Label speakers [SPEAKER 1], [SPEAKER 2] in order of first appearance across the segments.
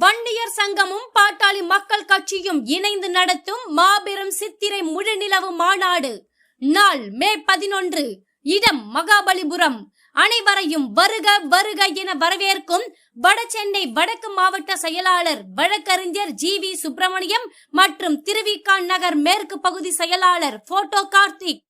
[SPEAKER 1] வன்னியர் சங்கமும் பாட்டாளி மக்கள் கட்சியும் இணைந்து நடத்தும் மாபெரும் சித்திரை முழுநிலவு மாநாடு. நாள் மே பதினொன்று. இடம் மகாபலிபுரம். அனைவரையும் வருக வருக என வரவேற்கும் வடசென்னை வடக்கு மாவட்ட செயலாளர் வழக்கறிஞர் ஜி வி சுப்பிரமணியம் மற்றும் திருவிக்கான் நகர் மேற்கு பகுதி செயலாளர் போட்டோ கார்த்திக்.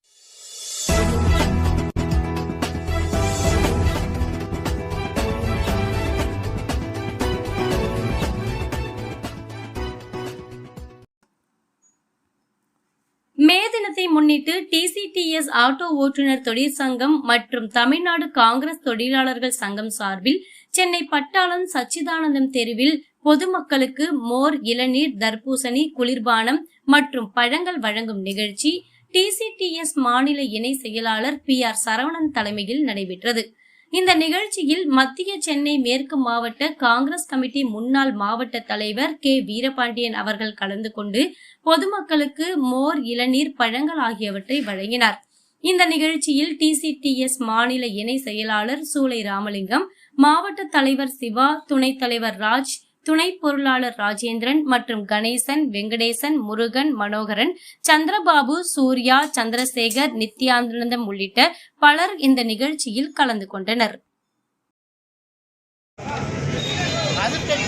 [SPEAKER 1] தினத்தை முன்னிட்டு டிசிடிஎஸ் ஆட்டோ ஓட்டுநர் தொழிற்சங்கம் மற்றும் தமிழ்நாடு காங்கிரஸ் தொழிலாளர்கள் சங்கம் சார்பில் சென்னை பட்டாளம் சச்சிதானந்தம் தெருவில் பொதுமக்களுக்கு மோர் இளநீர் தர்பூசணி குளிர்பானம் மற்றும் பழங்கள் வழங்கும் நிகழ்ச்சி டிசிடிஎஸ் மாநில இணை செயலாளர் பி ஆர் சரவணன் தலைமையில் நடைபெற்றது. இந்த நிகழ்ச்சியில் மத்திய சென்னை மேற்கு மாவட்ட காங்கிரஸ் கமிட்டி முன்னாள் மாவட்ட தலைவர் கே வீரபாண்டியன் அவர்கள் கலந்து கொண்டு பொதுமக்களுக்கு மோர் இளநீர் பழங்கள் ஆகியவற்றை வழங்கினார். இந்த நிகழ்ச்சியில் டிசிடிஎஸ் மாநில இணை செயலாளர் சூளை ராமலிங்கம் மாவட்ட தலைவர் சிவா துணைத் தலைவர் ராஜ் துணை பொருளாளர் ராஜேந்திரன் மற்றும் கணேசன் வெங்கடேசன் முருகன் மனோகரன் சந்திரபாபு சூர்யா சந்திரசேகர் நித்யானந்தம் உள்ளிட்ட பலர் இந்த நிகழ்ச்சியில் கலந்து கொண்டனர்.
[SPEAKER 2] அது செக்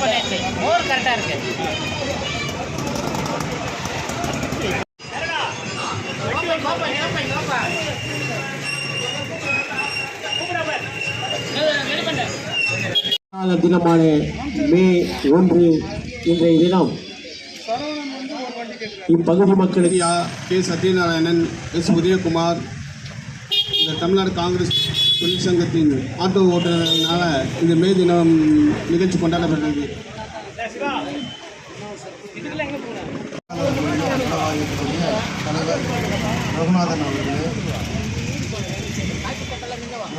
[SPEAKER 3] தினமான மே ஒன்று இன்றைய தினம். இப்பகுதி மக்களுக்கு
[SPEAKER 4] கே சத்யநாராயணன் எஸ் உதயகுமார் இந்த தமிழ்நாடு காங்கிரஸ் தொழிற்சங்கத்தின் ஆட்டோ ஓட்டுநர்னால இந்த மே தினம் நிகழ்ச்சி கொண்டாடப்பட்டது.
[SPEAKER 5] தலைவர் ரகுநாதன் அவர்களே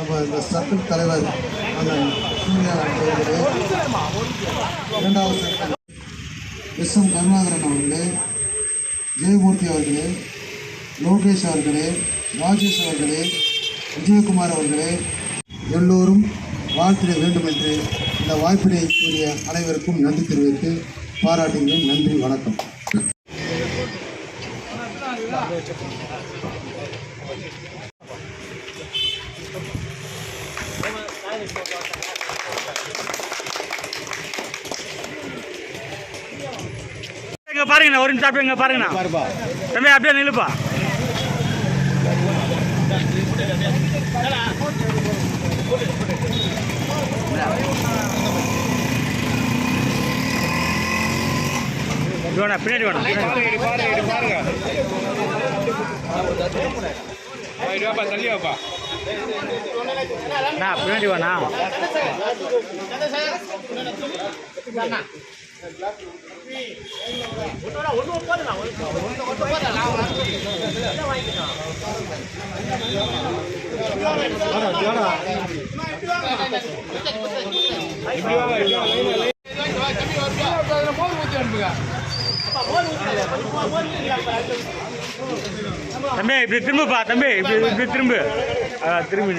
[SPEAKER 5] நம்ம இந்த சர்க்கிள் தலைவர் இரண்டாவது சர்க்கிள் எஸ் எம் கருணாகரன் அவர்களே ஜெயமூர்த்தி அவர்களே லோகேஷ் அவர்களே ராஜேஷ் அவர்களே விஜயகுமார் அவர்களே எல்லோரும் வாழ்த்திட வேண்டும் என்று இந்த வாய்ப்பினை கூறிய அனைவருக்கும் நன்றி தெரிவித்து பாராட்டுகிறேன். நன்றி வணக்கம்.
[SPEAKER 6] இங்க பாருங்கண்ணா ஒரு நிமிஷம் அப்படியே இங்க பாருங்கண்ணா. தம்பி அப்படியே நில்லுப்பா. வேணா பின்னாடி வேணாம் அண்ணா, பின்னாடி வேணா தம்பி இப்படி திரும்புப்பா தம்பி இப்படி இப்படி திரும்பு ஆ, திரும்பி நில்லு செல்ஃபோன் கொஞ்சம் பின்னாடி வந்து தம்பி இப்படி திரும்பப்பா தம்பி
[SPEAKER 2] இப்படி இப்படி இருராஜா திரும்பி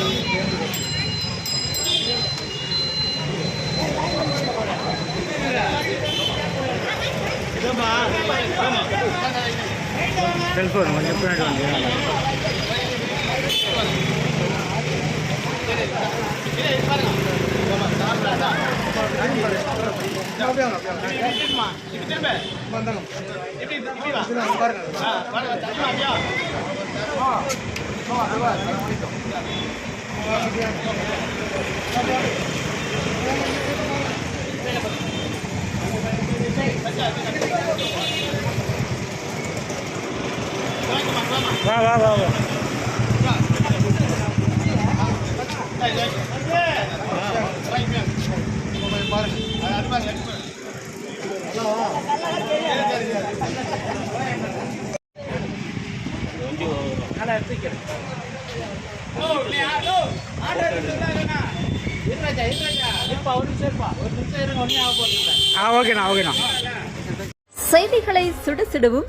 [SPEAKER 2] ஒரு ஒரு நிமிஷம் இருங்க ஒன்றே பாருங்க
[SPEAKER 6] ஆ ஓகேண்ணா ஓகேண்ணா.
[SPEAKER 7] செய்திகளை சுட சுடவும்